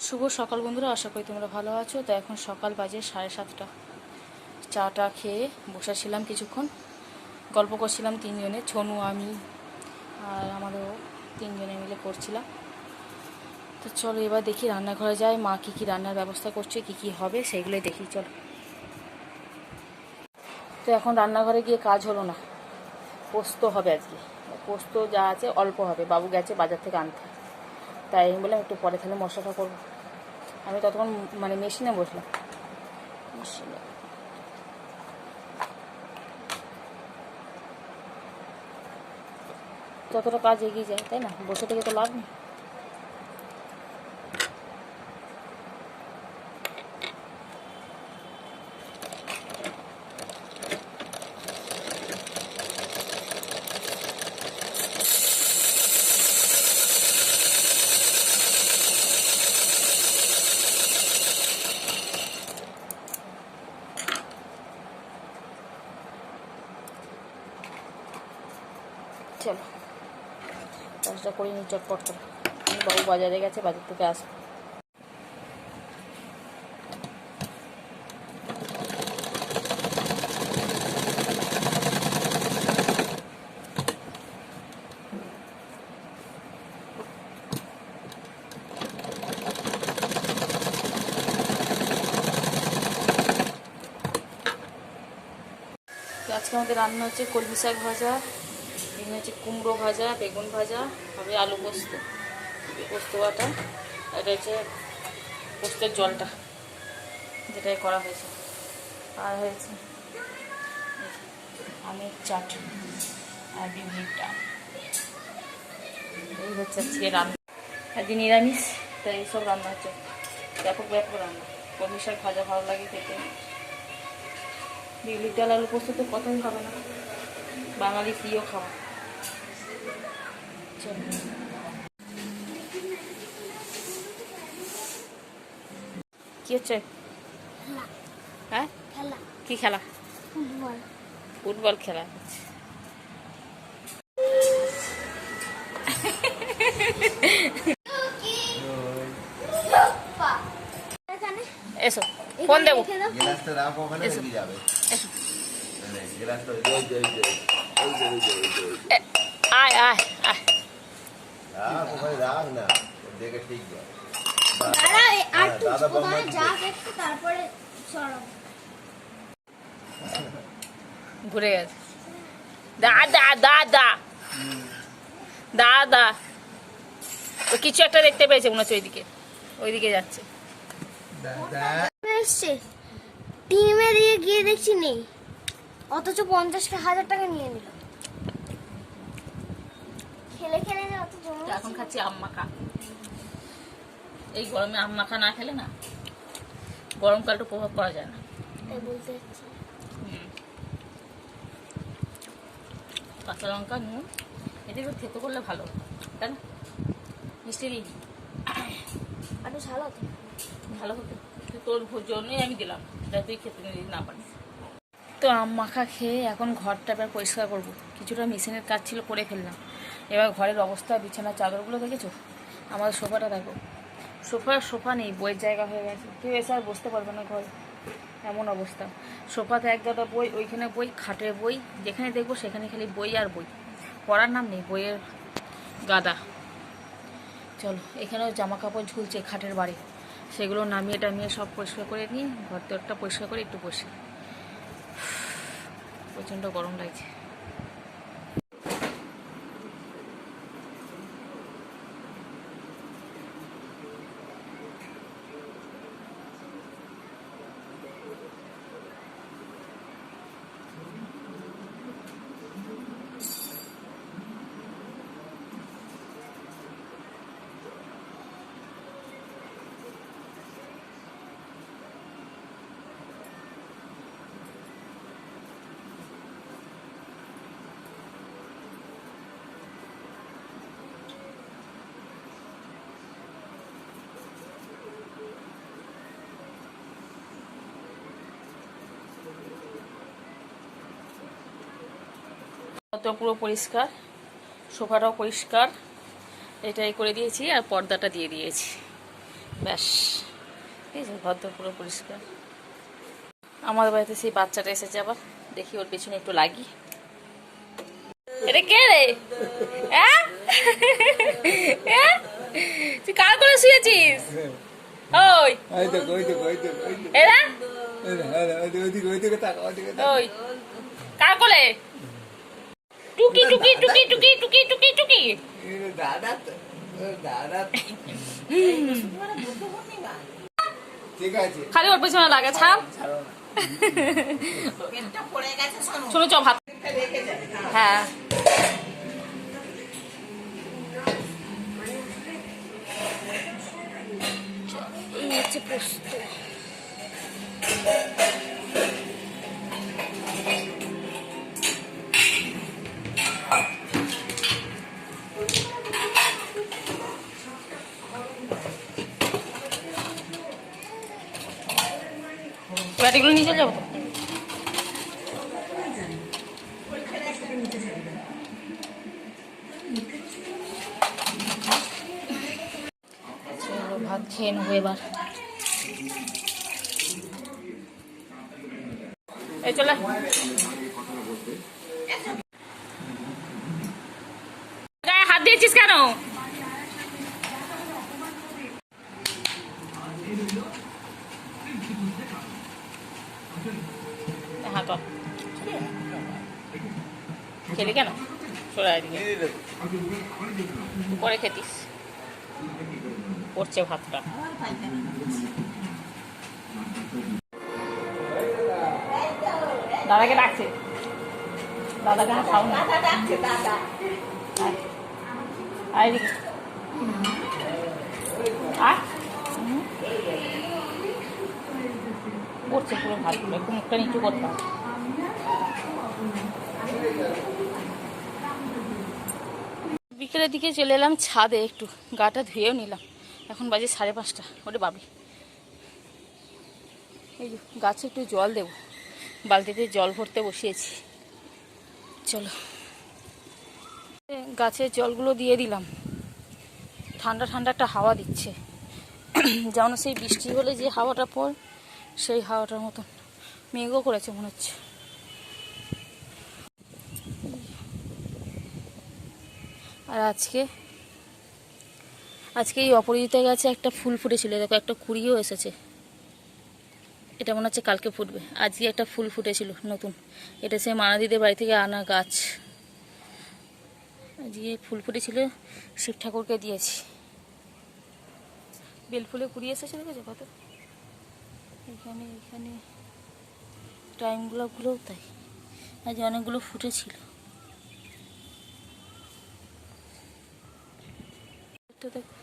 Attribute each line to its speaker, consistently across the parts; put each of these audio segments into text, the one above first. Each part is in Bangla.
Speaker 1: শুভ সকাল বন্ধুরা, আশা করি তোমরা ভালো আছো। তো এখন সকাল বাজে সাড়ে সাতটা। চাটা খেয়ে বসেছিলাম কিছুক্ষণ। গল্প করছিলাম তিনজনে, ছনু, আমি আর আমারও তিনজনে মিলে করছিলাম। তো চলো এবার দেখি রান্নাঘরে যাই। মা কী কী রান্নার ব্যবস্থা করছে, কী কী হবে সেইগুলোই দেখি, চলো। তো এখন রান্নাঘরে গিয়ে কাজ হলো না। পোস্ত হবে আজকে। পোস্ত যা আছে অল্প হবে। বাবু গেছে বাজার থেকে আনতে। তাই আমি বললাম, একটু পরে তাহলে মশলাটা করব। আমি ততক্ষণ মানে মেশিনে বসলাম। মেশিনে যতটা কাজ এগিয়ে যায়, তাই না? বসে থেকে তো লাভ নেই চলো কাজটা করে নিই চটপট করে। বাবু বাজারে গেছে, বাজার থেকে আসবে আজকে আমাদের রান্না হচ্ছে কলমি শাক ভাজা। এখানে হচ্ছে কুমড়ো ভাজা, বেগুন ভাজা, হবে আলু পোস্ত পোস্ত বাটা, এটা হচ্ছে পোস্তের জলটা যেটাই করা হয়েছে। আর হয়েছে আমের চাটনি আর বিউলির ডাল। এই হচ্ছে আজকে রান্না। আজকে নিরামিষ, তাই এইসব রান্না হচ্ছে। ব্যাপক ব্যাপক রান্না। কলমি শাক ভাজা ভালো লাগে খেতে। বিউলির ডাল, আলু পোস্ত তো কথাই হবে না। বাঙালি প্রিয় খাবার। কি হচ্ছে হ্যাঁ কি খেলা
Speaker 2: ফুটবল
Speaker 1: ফুটবল খেলা হচ্ছে এসো ফোন দেবো
Speaker 3: মানে
Speaker 1: আয় আয় আয়
Speaker 3: রাখ ওখানে রাখ না দেখে ঠিক যাও
Speaker 2: দাঁড়া, এই আর
Speaker 3: হ্যাঁ,
Speaker 2: একটু
Speaker 3: দাদা
Speaker 2: ওখানে যাক একটু, তারপরে সরাবো।
Speaker 1: ঘুরে গেছে। দাদা দাদা। দাদা। ও কিছু একটা দেখতে পেয়েছে মনে হচ্ছে ওইদিকে। ওইদিকে যাচ্ছে।
Speaker 2: এসছে। টিমে দিয়ে গিয়ে দেখছি নেই। অথচ পঞ্চাশ হাজার টাকা নিয়ে নিল। খেলে খেলে
Speaker 1: এখন খাচ্ছি আম মাখা। এই গরমে আম মাখা না খেলে না গরমকালটা প্রভাব পাওয়া যায় না।
Speaker 2: বলতে
Speaker 1: কাঁচা লঙ্কা নুন এদের থেতো করলে ভালো তাই না? মিষ্টি দিই।
Speaker 2: একটু ঝাল হতো
Speaker 1: ভালো হতো তোর জন্যই আমি দিলাম যাতে তুই খেতে না পারিস। তো আম মাখা খেয়ে এখন ঘরটা এবার পরিষ্কার করব। কিছুটা মেশিনের কাজ ছিল করে ফেললাম। এবার ঘরের অবস্থা বিছানার চাদরগুলো দেখেছ? আমাদের সোফাটা দেখো। সোফা সোফা নেই, বইয়ের জায়গা হয়ে গেছে। কেউ এসে আর বসতে পারবে না ঘরে। এমন অবস্থা। সোফাতে এক গাদা বই, ওইখানে বই, খাটের বই, যেখানে দেখব সেখানে খালি বই আর বই। পড়ার নাম নেই, বইয়ের গাদা। চলো, এখানেও জামা কাপড় ঝুলছে খাটের বাড়ি। সেগুলো নামিয়ে টামিয়ে সব পরিষ্কার করে নিই ঘর তোরটা পরিষ্কার করে একটু বসি। প্রচণ্ড গরম লাগছে। তো পুরো পরিষ্কার সোফাটাও পরিষ্কার। এটাই করে দিয়েছি আর পর্দাটা দিয়ে দিয়েছি। ব্যাস ঠিক আছে ঘর তো পুরো পরিষ্কার। আমাদের বাড়িতে সেই বাচ্চাটা এসেছে আবার। দেখি ওর পেছনে একটু লাগি। এটা কে রে? হ্যাঁ? হ্যাঁ? তুই কার করে শুয়েছিস? ওই। এরা। ওই। কার কোলে? টুকি টুকি টুকি টুকি টুকি টুকি টুকি। খালি ওর পেছনে লাগে, ছাড়।
Speaker 4: ছাড়ো না
Speaker 1: শোনো, চ, ভাত। হ্যাঁ। ব্যাটিগুলো নিয়ে চলে যাব? তো? ভাত খেয়ে নেব এবার। এই চলে। হাত দিয়েছিস কেন হাত অফ। খেলি কেন? চলে পরে খেতিস। পড়ছে ভাতটা। দাদাকে ডাকছে। দাদাকে খাও না। এদিকে হুম। পড়ছে পুরো ভাতগুলো। একটু মুখটা নিচু করতে বিকেলের দিকে চলে এলাম ছাদে একটু গাটা ধুয়েও নিলাম। এখন বাজে সাড়ে পাঁচটা ওরে বাবি এই গাছে একটু জল দেবো বালতিতে জল ভরতে বসিয়েছি। চলো। এ, গাছের জলগুলো দিয়ে দিলাম। ঠান্ডা ঠান্ডা একটা হাওয়া দিচ্ছে। যেমন সেই বৃষ্টি হলে যে হাওয়াটা পড় সেই হাওয়াটার মতন। মেঘও করেছে মনে হচ্ছে। আর আজকে আজকে এই অপরাজিতা গাছে একটা ফুল ফুটেছিল, দেখো, একটা কুড়িও এসেছে। এটা মনে হচ্ছে কালকে ফুটবে। আজকে একটা ফুল ফুটেছিল নতুন। এটা সে মানাদিদের বাড়ি থেকে আনা গাছ। আজকে ফুল ফুটেছিল, শিব ঠাকুরকে দিয়েছি। বেল ফুলে কুড়িয়ে এসেছে, দেখেছ কত? এখানে এখানে। টাইম গোলাপগুলোও তাই। আজ অনেকগুলো ফুটেছিল। দেখো।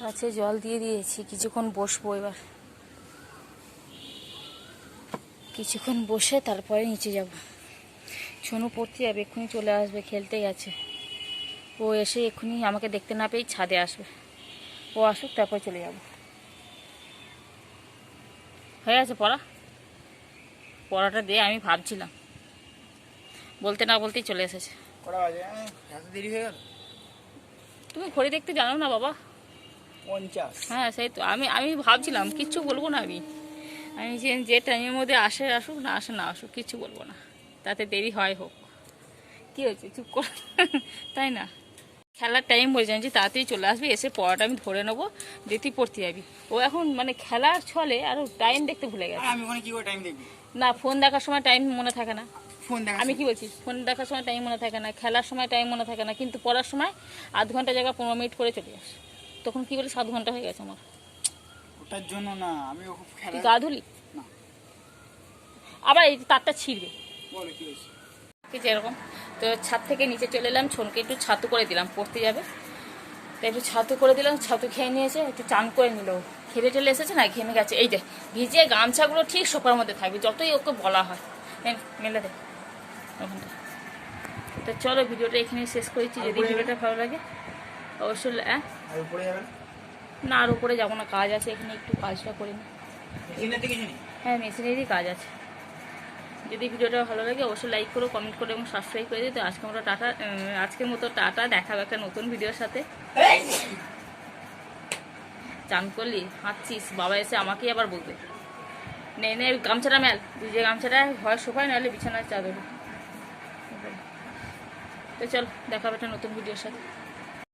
Speaker 1: গাছে জল দিয়ে দিয়েছি, কিছুক্ষণ বসবো এবার। কিছুক্ষণ বসে তারপরে নিচে যাব। ছনু পড়তে যাবে, এক্ষুনি চলে আসবে খেলতে গেছে ও এসে এক্ষুনি আমাকে দেখতে না পেয়েই ছাদে আসবে। ও আসুক, তারপর চলে যাব। হয়ে আছে পড়া? পড়াটা দিয়ে আমি ভাবছিলাম। বলতে না বলতেই চলে এসেছে।
Speaker 4: কটা বাজে? এত দেরি হয়ে গেল?
Speaker 1: তুমি ঘড়ি দেখতে জানো না বাবা।
Speaker 4: পঞ্চাশ।
Speaker 1: হ্যাঁ সেই তো। আমি আমি ভাবছিলাম কিচ্ছু বলব না আমি। আমি যে যে টাইমের মধ্যে আসে আসুক না আসে না আসুক কিচ্ছু বলব না। তাতে দেরি হয় হোক। কী হয়েছে? চুপ কর। তাই না? খেলার টাইম বলে জানছি তাড়াতাড়ি চলে আসবি এসে পড়াটা আমি ধরে নেব দিয়ে তুই পড়তে যাবি। ও এখন মানে খেলার ছলে আরও টাইম দেখতে ভুলে গেছে।
Speaker 4: আমি ওখানে কি করে টাইম দেখবি?
Speaker 1: না ফোন দেখার সময় টাইম মনে থাকে না। আমি কি বলছি? ফোন দেখার সময় টাইম মনে থাকে না খেলার সময় টাইম মনে থাকে না কিন্তু পড়ার সময় আধ ঘণ্টা জায়গা পনেরো মিনিট করে চলে যাস তখন কি বলে সাত ঘণ্টা হয়ে গেছে আমার।
Speaker 4: ওটার জন্য না আমি
Speaker 1: তুই গা ধুলি?
Speaker 4: না।
Speaker 1: আবার এই তারটা ছিঁড়বে। এরকম। তো ছাদ থেকে নিচে চলে এলাম ছোনকে একটু ছাতু করে দিলাম পড়তে যাবে। তো একটু ছাতু করে দিলাম ছাতু খেয়ে নিয়েছে একটু চান করে নিল। খেলে টেলে এসেছে না ঘেমে গেছে। এই দেখ ভিজে গামছাগুলো ঠিক সোফার মধ্যে থাকবে যতই ওকে বলা হয়। মেলে দে। ওখানটা তো চলো ভিডিওটা এখানে শেষ করেছি যদি ভিডিওটা ভালো লাগে অবশ্যই হ্যাঁ
Speaker 4: আর উপরে যাবে না?
Speaker 1: আর উপরে যাব না কাজ আছে এখানে একটু কাজটা করে নিই হ্যাঁ মেশিনেরই কাজ আছে। যদি ভিডিওটা ভালো লাগে অবশ্যই লাইক করো কমেন্ট করো এবং সাবস্ক্রাইব করে দিও। তো আজকে আমরা টাটা আজকের মতো টাটা দেখাবো একটা নতুন ভিডিওর সাথে। চান করলি হাঁটছিস বাবা এসে আমাকেই আবার বলবে। নে নে গামছাটা মেল তুই যে গামছাটা হয় সোফায় নাহলে বিছানার চাদর। তো চল দেখাবে একটা নতুন ভিডিওর সাথে।